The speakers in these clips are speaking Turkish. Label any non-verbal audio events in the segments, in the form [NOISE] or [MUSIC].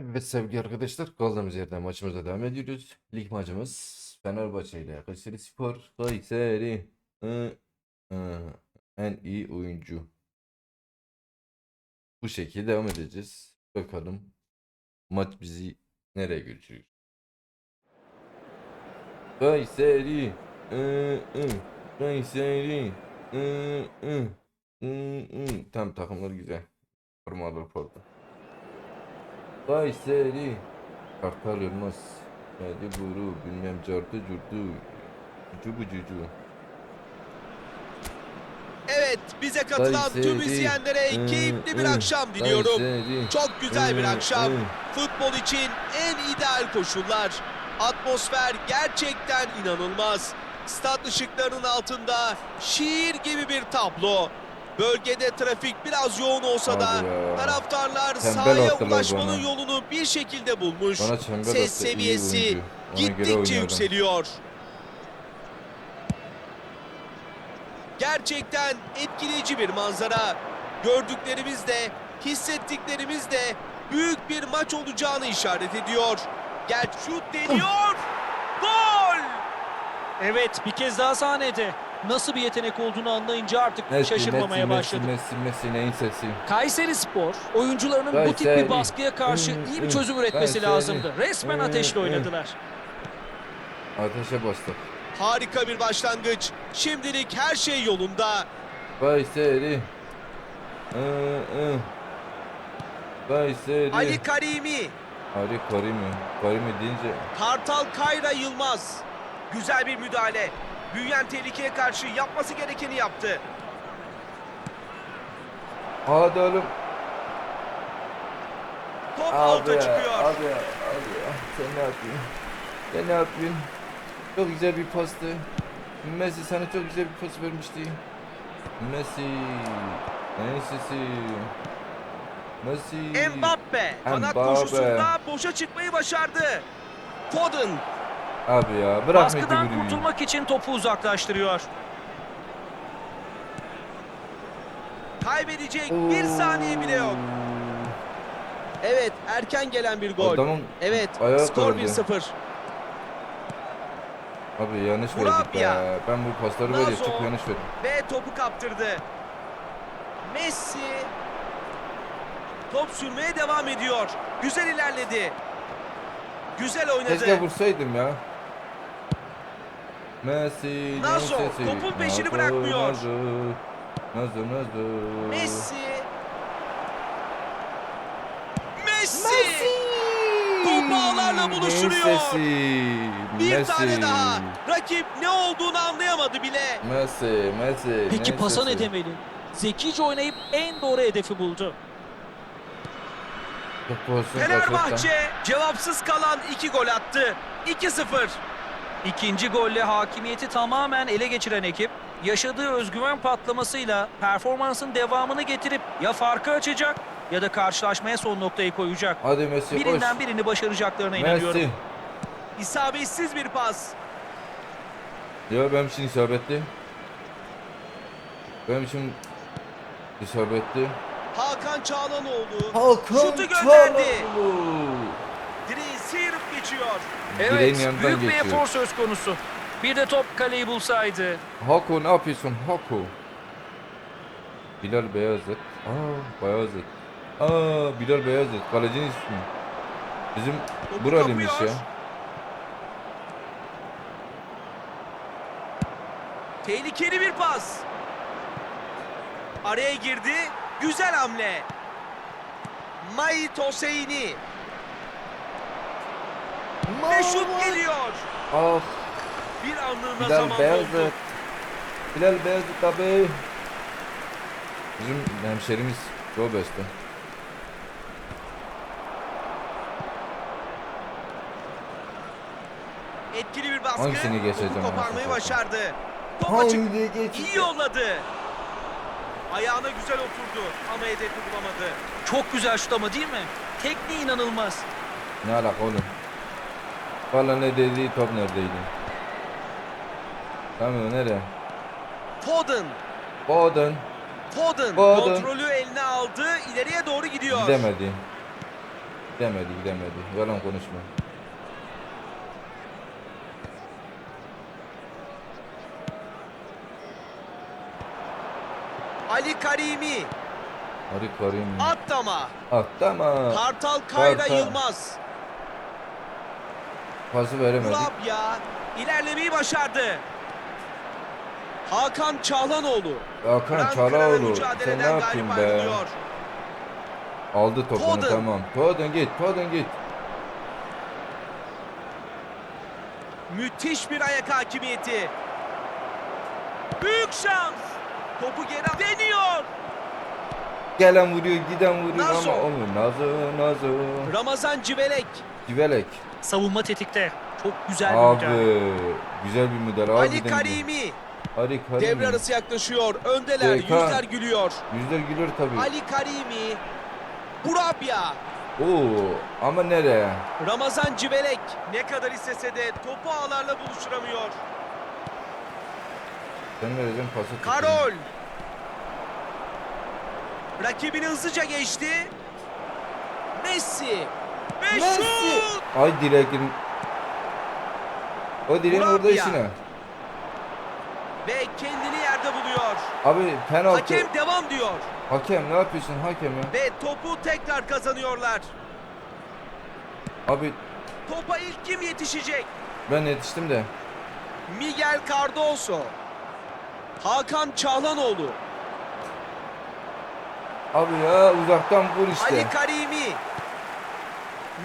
Evet sevgili arkadaşlar kaldığımız yerden maçımıza devam ediyoruz. Lig maçımız Fenerbahçe ile Kayseri Spor. Kayseri en iyi oyuncu. Bu şekilde devam edeceğiz. Bakalım maç bizi nereye götürüyor. Kayseri ı, Kayseri. Tam takımları güzel. Formalar forma. Kayseri Kartal Yılmaz Hadi buru bilmem cartı curtu Cucu bu cucu Evet, bize katılan tüm Kayseri, izleyenlere ı, keyifli bir ı, akşam diliyorum. Kayseri, Çok güzel bir akşam. ı. Futbol için en ideal koşullar. Atmosfer gerçekten inanılmaz. Stat ışıklarının altında şiir gibi bir tablo. Bölgede trafik biraz yoğun olsa da ya. taraftarlar Tembel sahaya attılar ulaşmanın bana. yolunu bir şekilde bulmuş. Bana çember Ses attı, iyi seviyesi oyuncu. Ona göre Gittikçe oynadım. yükseliyor. Gerçekten etkileyici bir manzara. Gördüklerimiz de, hissettiklerimiz de büyük bir maç olacağını işaret ediyor. Gel şut deniyor. Gol! Evet bir kez daha sahnede. Nasıl bir yetenek olduğunu anlayınca artık Messi, şaşırmamaya Messi, başladı. Messi, Messi, Messi neyin sesi? Kayseri Spor oyuncularının bu tip Kayseri. bir baskıya karşı Hı, iyi bir hı. çözüm üretmesi Kayseri. lazımdı. Resmen Hı, ateşle oynadılar. Ateşe bastık. Harika bir başlangıç. Şimdilik her şey yolunda. Kayseri. Kayseri Ali Karimi, Ali Karimi Karimi deyince Kartal Kayra Yılmaz. Güzel bir müdahale. Büyüyen tehlikeye karşı yapması gerekeni yaptı. Hadi oğlum Top Abi alta ya, çıkıyor. Abi ya, abi ya. Sen ne yapıyorsun? Sen ne yapıyorsun? Çok güzel bir pastı. Messi sana çok güzel bir pas vermişti. Messi. Messi'si. Messi. Mbappe kanat Mbappe. koşusunda boşa çıkmayı başardı. Foden Abi ya bırak Baskıdan kurtulmak için topu uzaklaştırıyor. kaybedecek bir saniye bile yok. Evet erken gelen bir gol. Adamın Evet ayağı skor kırıldı. 1-0. Abi yanlış verdik be. Ben bu pasları Lazo. çok yanlış verdim. Ve topu kaptırdı. Messi top sürmeye devam ediyor. Güzel ilerledi. Güzel oynadı. Keşke vursaydım ya. Messi. Nazo, Messi. topun peşini Nazo, bırakmıyor. Nazo. Nazo Nazo. Messi. Messi. Top ağlarla buluşturuyor. Messi. Bir Messi. tane daha. Rakip ne olduğunu anlayamadı bile. Messi, Messi. Peki pasa ne demeli? Zekice oynayıp en doğru hedefi buldu. Fenerbahçe cevapsız kalan iki gol attı. 2-0. İkinci golle hakimiyeti tamamen ele geçiren ekip yaşadığı özgüven patlamasıyla performansın devamını getirip ya farkı açacak ya da karşılaşmaya son noktayı koyacak. Hadi Messi koş. Birinden birini başaracaklarına inanıyorum. Messi. İsabetsiz bir pas. Ya benim için isabetli. Benim için isabetli. Hakan Çağlanoğlu Hakan şutu gönderdi. Çalhanoğlu. Direği sıyırıp geçiyor. Direğin Evet, yanından büyük bir geçiyor. efor söz konusu. Bir de top kaleyi bulsaydı. Hako ne yapıyorsun Hako? Bilal Beyazıt. Aa Beyazıt. Aa Bilal Beyazıt. Kalecinin ismi. Bizim Topu buralıymış ya. Tehlikeli bir pas. Araya girdi. Güzel hamle. Mait Hosseini. Ve şut geliyor. Ah Bir anlığına Bilal zaman Beyazıt. doldu. Bilal Beyazıt abi. Bizim hemşerimiz Robes'te. Etkili bir baskı. Hangisini geçeceğim Topu koparmayı başardı. Top açık. İyi yolladı. Ayağına güzel oturdu ama hedefi bulamadı. Çok güzel şut ama değil mi? Tekniği inanılmaz. Ne alaka oğlum? Valla ne dedi top neredeydi? Tamam nereye? Foden. Foden. Foden, Foden. kontrolü eline aldı. ileriye doğru gidiyor. Gidemedi. Gidemedi gidemedi. Yalan konuşma. Ali Karimi. Hadi Karim. Attama. Atlama. Kartal Kayra Kartal. Yılmaz. Pası veremedik. Rabia ilerlemeyi başardı. Hakan Çağlanoğlu. Hakan Çalaoğlu. Sen ne yaptın be? ayrılıyor. Aldı topunu Foden. tamam. Foden git. Foden git. Müthiş bir ayak hakimiyeti. Büyük şans. Topu geri deniyor. Gelen vuruyor, giden vuruyor Nazo. ama olmuyor. Nazo, Nazo. Ramazan Civelek. Civelek. Savunma tetikte. Çok güzel bir Abi. müdahale. Güzel bir müdahale. Ali Harbiden Karimi. Ali Karimi. Devre arası yaklaşıyor. Öndeler. Deka. Yüzler gülüyor. Yüzler gülür tabii. Ali Karimi. Burabya. Oo, ama nereye? Ramazan Civelek. Ne kadar istese de topu ağlarla buluşturamıyor. Sen vereceğim pası. tutayım. Rakibini hızlıca geçti. Messi. Ve Messi. şut. Ay direğin. O direğin orada işine. Ve kendini yerde buluyor. Abi penaltı. Hakem devam diyor. Hakem ne yapıyorsun hakem ya? Ve topu tekrar kazanıyorlar. Abi Topa ilk kim yetişecek? ben yetiştim de. Miguel Cardoso. Hakan Çağlanoğlu. Abi ya uzaktan vur işte. Ali Karimi.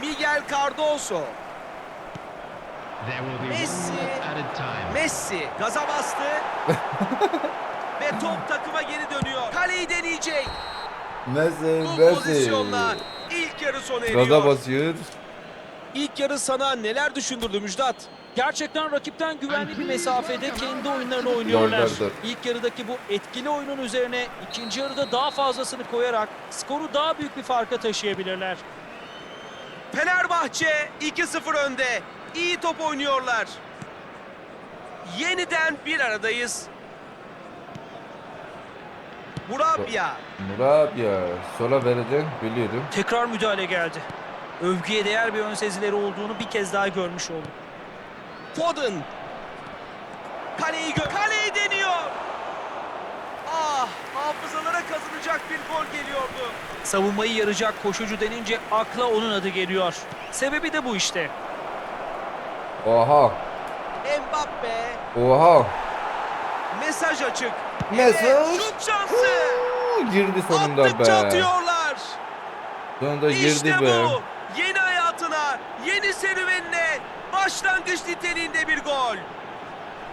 Miguel Cardoso. Messi. Messi gaza bastı. [LAUGHS] Ve top takıma geri dönüyor. Kaleyi deneyecek. Messi, Bu Messi. pozisyonla ilk yarı sona Gaza eriyor. basıyor. İlk yarı sana neler düşündürdü Müjdat? Gerçekten rakipten güvenli bir mesafede kendi oyunlarını oynuyorlar. İlk yarıdaki bu etkili oyunun üzerine ikinci yarıda daha fazlasını koyarak skoru daha büyük bir farka taşıyabilirler. Fenerbahçe 2-0 önde. İyi top oynuyorlar. Yeniden bir aradayız. Burabya. Murat ya sola vereceksin biliyordum. Tekrar müdahale geldi. Övgüye değer bir ön sezileri olduğunu bir kez daha görmüş olduk. Foden. Kaleyi gö Kaleyi deniyor. Ah, hafızalara kazanacak bir gol geliyordu. Savunmayı yarayacak koşucu denince akla onun adı geliyor. Sebebi de bu işte. Oha. Mbappe. Oha. Mesaj açık. Mesaj. Evet, şut şansı. Uuu, Girdi sonunda Attıkça be. atıyorlar. Sonunda girdi İşte be. bu. Yeni hayatına, yeni serüvenine başlangıç niteliğinde bir gol.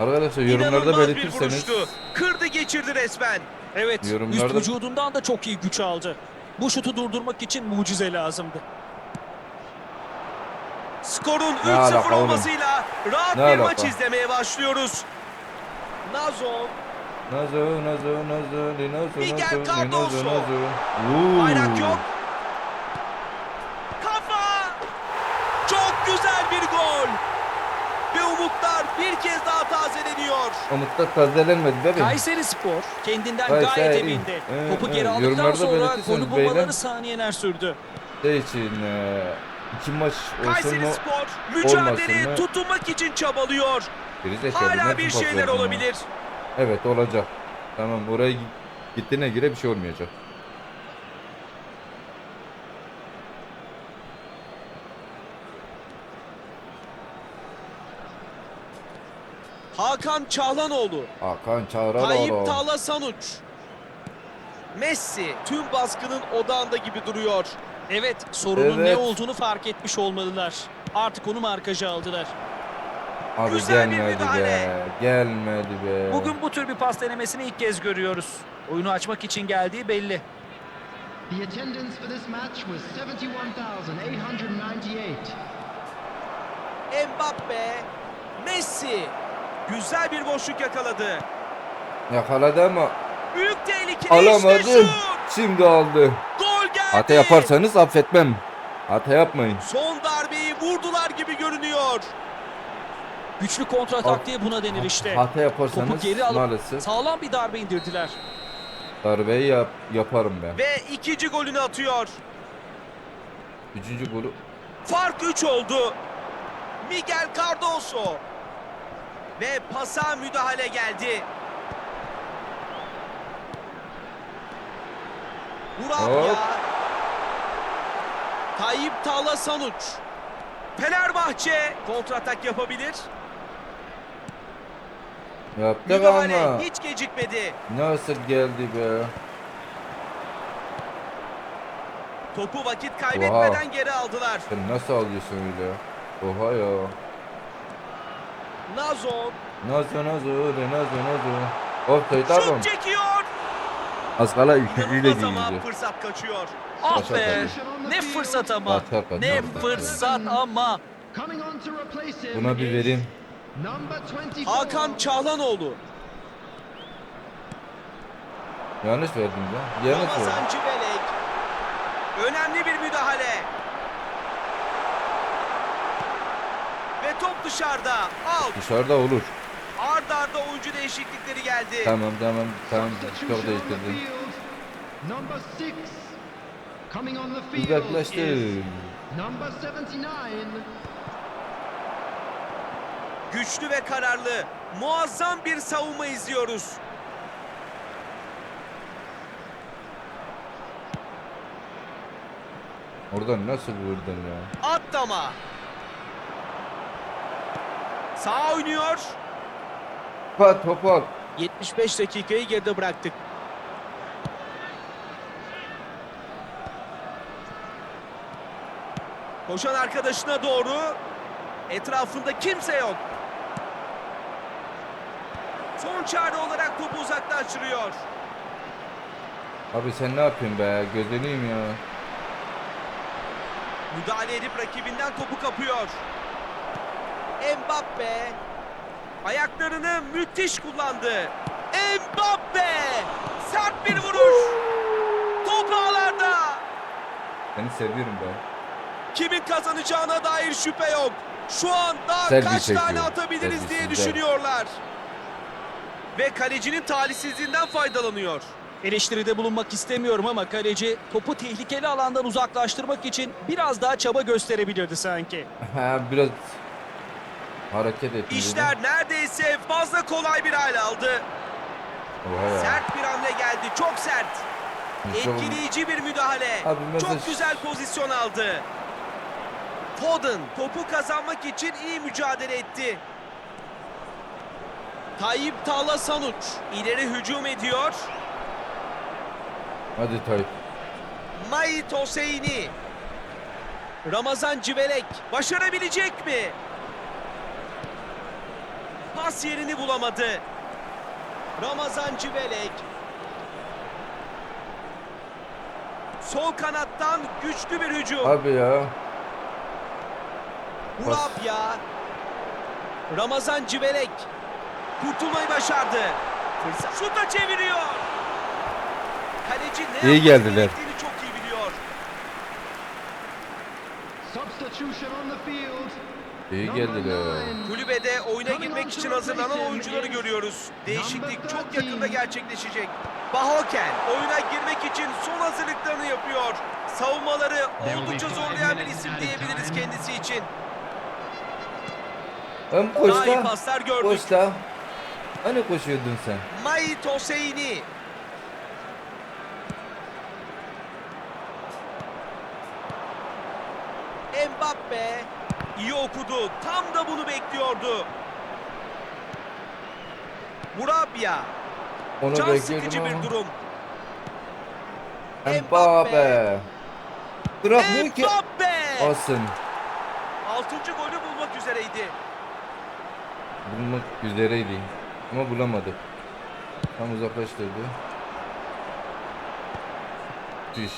Arkadaşlar yorumlarda İnanılmaz bir belirtirseniz. vuruştu. Kırdı geçirdi resmen. Evet, Yorumlarda- üst vücudundan da çok iyi güç aldı. Bu şutu durdurmak için mucize lazımdı. Skorun Ne alaka 3-0 oğlum? olmasıyla rahat Ne bir alaka? maç izlemeye başlıyoruz. Nazo Nazo, Nazo, Nazo, Di Nazo, Miguel Nazo, Cardoso. Nazo, Nazo. Uuu. bayrak yok. Kafa! Çok güzel bir gol. Ve umutlar bir kez daha tazeleniyor. Umutlar tazelenmedi bebeğim. Kayseri Spor kendinden Kayseri. gayet emindi. Ee, Topu evet, geri aldıktan yorumlarda sonra golü bulmaları saniyeler sürdü. Şey için e, iki maç olsun Kayseri mu? Spor mı? tutunmak için çabalıyor. Hala bir şeyler olabilir. Evet olacak. Tamam oraya gi- gittiğine göre bir şey olmayacak. Hakan Çağlanoğlu, Hakan Tayyip Çağraloğlu. Tağla Sanuç. Messi tüm baskının odağında gibi duruyor. Evet, sorunun Evet. ne olduğunu fark etmiş olmalılar. Artık onu markaja aldılar. Abi Güzel bir gelmedi müdahale. be. Gelmedi be. Bugün bu tür bir pas denemesini ilk kez görüyoruz. Oyunu açmak için geldiği belli. The attendance for this match was 71,898. Mbappe, Messi güzel bir boşluk yakaladı. yakaladı ama Büyük tehlike işte alamadı. şut. Şimdi aldı. Gol geldi. Hata yaparsanız affetmem. Hata yapmayın. Son darbeyi vurdular gibi görünüyor. Güçlü kontra taktiği buna denir işte. Hata yaparsanız Topu geri alıp maalesef sağlam bir darbe indirdiler. darbeyi yap, yaparım ben. Ve ikinci golünü atıyor. Üçüncü golü. Fark 3 oldu. Miguel Cardoso. Ve pasa müdahale geldi. Burabya. Hop. Tayyip Tala Sanuç. Fenerbahçe kontratak yapabilir. Yaptık Müdahale ama. hiç gecikmedi. Nasıl geldi be? Topu vakit kaybetmeden geri aldılar. Sen nasıl alıyorsun öyle? Oha ya. Nazon Nazo nazo öyle nazo nazo. Offside tamam. şut çekiyor. Az kala üçüncüyle İnanılmaz ama fırsat kaçıyor. Ah be. Ne fırsat ama. Kaçar, kaçar, Ne fırsat ama. Buna bir vereyim. Number 24. Hakan Çağlanoğlu. Yanlış verdim ya. Yanlış verdim. Önemli bir müdahale. Ve top dışarıda. Out. Dışarıda olur. Ard arda oyuncu değişiklikleri geldi. Tamam tamam tamam. Çok değiştirdim. field. Number 6. Coming on the field Uzaklaştı. is number 79. Güçlü ve kararlı. Muazzam bir savunma izliyoruz. Oradan nasıl vurdun ya? Atlama. Sağ oynuyor. Pa topak. 75 dakikayı geride bıraktık. Koşan arkadaşına doğru. Etrafında kimse yok. Son çare olarak topu uzaklaştırıyor. Abi sen ne yapıyorsun be? Gözleneyim ya. Müdahale edip rakibinden topu kapıyor. Mbappe ayaklarını müthiş kullandı. Mbappe sert bir vuruş. Top ağlarda. Seni seviyorum be. Kimin kazanacağına dair şüphe yok. Şu an daha Selfie kaç tane çekiyor. atabiliriz diye Selfiesinden. düşünüyorlar. Ve kalecinin talihsizliğinden faydalanıyor. Eleştiride bulunmak istemiyorum ama kaleci topu tehlikeli alandan uzaklaştırmak için biraz daha çaba gösterebilirdi sanki. [LAUGHS] Ha biraz hareket ettim. İşler neredeyse fazla kolay bir hal aldı. Oha. Sert bir hamle geldi. Çok sert. Çok- Etkileyici bir müdahale. Abi mesela- Çok güzel pozisyon aldı. Foden topu kazanmak için iyi mücadele etti. Tayyip Tala Sanuç ileri hücum ediyor. Hadi Tayyip. Mayit Hoseyni. Ramazan Civelek başarabilecek mi? Pas yerini bulamadı. Ramazan Civelek. Sol kanattan güçlü bir hücum. Abi ya. Burabya. Ramazan Civelek. Kurtulmayı başardı. Fırsat. Şuta çeviriyor. Kaleci ne İyi geldiler. çok iyi biliyor. Substitution on the field. İyi geldiler. Kulübede oyuna girmek için hazırlanan oyuncuları görüyoruz. Değişiklik çok yakında gerçekleşecek. Bahoken oyuna girmek için son hazırlıklarını yapıyor. Savunmaları oldukça zorlayan bir isim diyebiliriz kendisi için. Ön Daha iyi koşta. paslar gördük. Koşta. Hani koşuyordun sen? Mayit Hoseyni. Mbappe iyi okudu. Tam da bunu bekliyordu. Burabya. Onu Can sıkıcı bir ama. durum. Mbappe. Bırakmıyor ki. Mbappe. Olsun. Altıncı golü bulmak üzereydi. Bulmak üzereydi. Ama bulamadı. Tam uzaklaştırdı. Düş.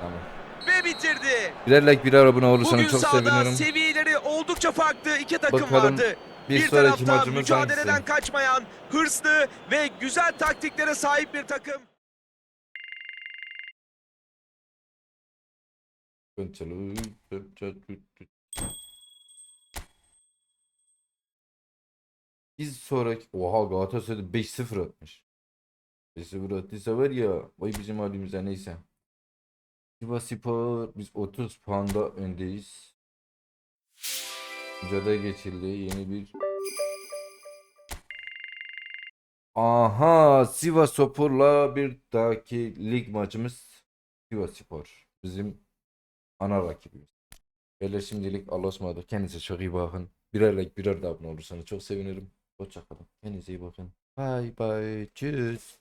Tamam. Ve bitirdi. Birer like birer abone olursanız Bugün çok sevinirim. seviyeleri oldukça farklı iki takım Bakalım vardı. bir Bir, sonraki tarafta mücadeleden hangisi? kaçmayan, hırslı ve güzel taktiklere sahip bir takım. Biz sonraki... Oha Galatasaray 5-0 atmış. 5-0 attıysa var ya. Vay bizim halimize neyse. Sivas Spor biz 30 puanda öndeyiz. Mücadele geçildi. Yeni bir Aha Sivas Spor'la bir dahaki lig maçımız Sivas Spor. Bizim ana rakibimiz. Böyle şimdilik ısmarladık. Kendinize çok iyi bakın. Birer like birer de abone olursanız çok sevinirim. Hoşçakalın. Kendinize iyi bakın. Bye bye. Tschüss.